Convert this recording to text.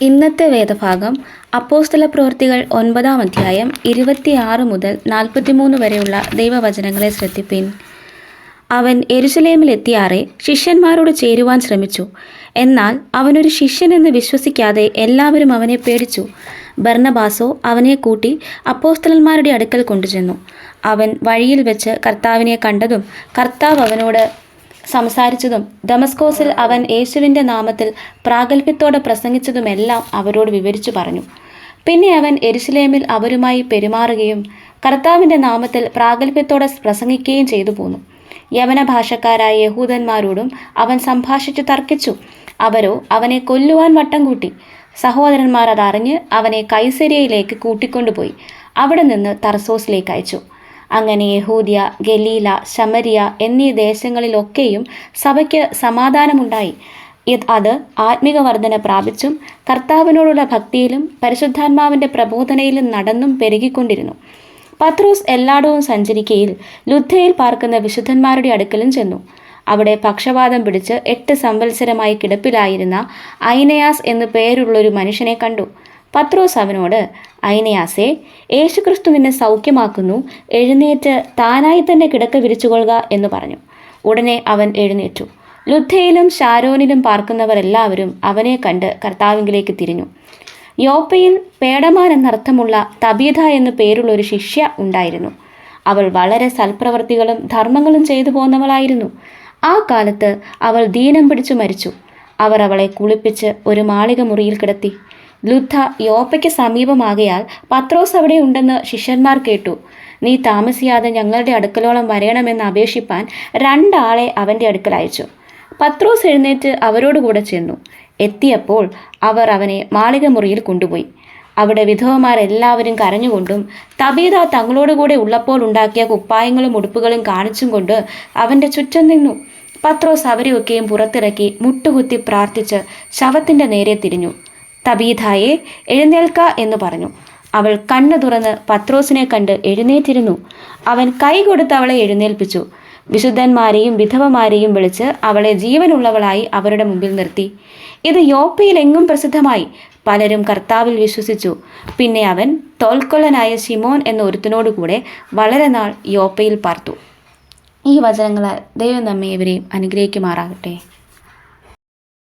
ഇന്നത്തെ വേദഭാഗം അപ്പോസ്തല പ്രവൃത്തികൾ ഒൻപതാം അധ്യായം ഇരുപത്തിയാറ് മുതൽ നാൽപ്പത്തിമൂന്ന് വരെയുള്ള ദൈവവചനങ്ങളെ ശ്രദ്ധിപ്പിൻ. അവൻ എരുസലേമിലെത്തിയാറെ ശിഷ്യന്മാരോട് ചേരുവാൻ ശ്രമിച്ചു. എന്നാൽ അവനൊരു ശിഷ്യനെന്ന് വിശ്വസിക്കാതെ എല്ലാവരും അവനെ പേടിച്ചു. ബർണബാസോ അവനെ കൂട്ടി അപ്പോസ്തലന്മാരുടെ അടുക്കൽ കൊണ്ടുചെന്നു. അവൻ വഴിയിൽ വെച്ച് കർത്താവിനെ കണ്ടതും കർത്താവ് അവനോട് സംസാരിച്ചതും ദമസ്കോസിൽ അവൻ യേശുവിന്റെ നാമത്തിൽ പ്രാഗൽഭ്യത്തോടെ പ്രസംഗിച്ചതുമെല്ലാം അവരോട് വിവരിച്ചു പറഞ്ഞു. പിന്നെ അവൻ എരുസലേമിൽ അവരുമായി പെരുമാറുകയും കർത്താവിന്റെ നാമത്തിൽ പ്രാഗൽഭ്യത്തോടെ പ്രസംഗിക്കുകയും ചെയ്തു പോന്നു. യവന ഭാഷക്കാരായ യഹൂദന്മാരോടും അവൻ സംഭാഷിച്ചു തർക്കിച്ചു. അവരോ അവനെ കൊല്ലുവാൻ വട്ടം കൂട്ടി. സഹോദരന്മാർ അതറിഞ്ഞ് അവനെ കൈസരിയയിലേക്ക് കൂട്ടിക്കൊണ്ടുപോയി. അവിടെ നിന്ന് തർസോസിലേക്ക് അയച്ചു. അങ്ങനെ യഹൂദിയ ഗലീല ശമരിയ എന്നീ ദേശങ്ങളിലൊക്കെയും സഭയ്ക്ക് സമാധാനമുണ്ടായി. അത് ആത്മിക വർധന പ്രാപിച്ചും കർത്താവിനോടുള്ള ഭക്തിയിലും പരിശുദ്ധാത്മാവിന്റെ പ്രബോധനയിലും നടന്നും പെരുകിക്കൊണ്ടിരുന്നു. പത്രോസ് എല്ലായിടവും സഞ്ചരിക്കയിൽ ലുദ്ധയിൽ പാർക്കുന്ന വിശുദ്ധന്മാരുടെ അടുക്കലും ചെന്നു. അവിടെ പക്ഷപാതം പിടിച്ച് എട്ട് സംവത്സരമായി കിടപ്പിലായിരുന്ന ഐനയാസ് എന്നു പേരുള്ളൊരു മനുഷ്യനെ കണ്ടു. പത്രോസ് അവനോട് ഐനയാസേ യേശുക്രിസ്തു നിന്നെ സൗഖ്യമാക്കുന്നു എഴുന്നേറ്റ് താനായി തന്നെ കിടക്ക വിരിച്ചുകൊള്ളുക എന്ന് പറഞ്ഞു. ഉടനെ അവൻ എഴുന്നേറ്റു. ലുദ്ധയിലും ഷാരോനിലും പാർക്കുന്നവരെല്ലാവരും അവനെ കണ്ട് കർത്താവിങ്കിലേക്ക് തിരിഞ്ഞു. യോപ്പയിൽ പേടമാൻ എന്നർത്ഥമുള്ള തബീത എന്നു പേരുള്ള ഒരു ശിഷ്യ ഉണ്ടായിരുന്നു. അവൾ വളരെ സൽപ്രവർത്തികളും ധർമ്മങ്ങളും ചെയ്തു പോന്നവളായിരുന്നു. ആ കാലത്ത് അവൾ ദീനം പിടിച്ചു മരിച്ചു. അവർ അവളെ കുളിപ്പിച്ച് ഒരു മാളിക മുറിയിൽ കിടത്തി. ലുദ്ധ യോപ്പയ്ക്ക് സമീപമാകയാൽ പത്രോസ് അവിടെ ഉണ്ടെന്ന് ശിഷ്യന്മാർ കേട്ടു. നീ താമസിയാതെ ഞങ്ങളുടെ അടുക്കലോളം വരയണമെന്ന് അപേക്ഷിപ്പാൻ രണ്ടാളെ അവന്റെ അടുക്കൽ അയച്ചു. പത്രോസ് എഴുന്നേറ്റ് അവരോടുകൂടെ ചെന്നു. എത്തിയപ്പോൾ അവർ അവനെ മാളിക മുറിയിൽ കൊണ്ടുപോയി. അവിടെ വിധവമാരെല്ലാവരും കരഞ്ഞുകൊണ്ടും തബീത തങ്ങളോടുകൂടെ ഉള്ളപ്പോൾ ഉണ്ടാക്കിയ കുപ്പായങ്ങളും ഉടുപ്പുകളും കാണിച്ചും കൊണ്ട് അവന്റെ ചുറ്റും നിന്നു. പത്രോസ് അവരെയൊക്കെയും പുറത്തിറക്കി മുട്ടുകുത്തി പ്രാർത്ഥിച്ച് ശവത്തിന്റെ നേരെ തിരിഞ്ഞു. തബീതായെ എഴുന്നേൽക്ക എന്ന് പറഞ്ഞു. അവൾ കണ്ണു തുറന്ന് പത്രോസിനെ കണ്ട് എഴുന്നേറ്റിരുന്നു. അവൻ കൈ കൊടുത്ത് അവളെ എഴുന്നേൽപ്പിച്ചു. വിശുദ്ധന്മാരെയും വിധവമാരെയും വിളിച്ച് അവളെ ജീവനുള്ളവളായി അവരുടെ മുമ്പിൽ നിർത്തി. ഇത് യോപ്പയിലെങ്ങും പ്രസിദ്ധമായി. പലരും കർത്താവിൽ വിശ്വസിച്ചു. പിന്നെ അവൻ തോൽക്കൊള്ളനായ ഷിമോൻ എന്ന ഒരുത്തിനോടുകൂടെ വളരെ നാൾ യോപ്പയിൽ പാർത്തു. ഈ വചനങ്ങളാൽ ദൈവം നമ്മെ ഇവരെയും അനുഗ്രഹിക്കുമാറാകട്ടെ.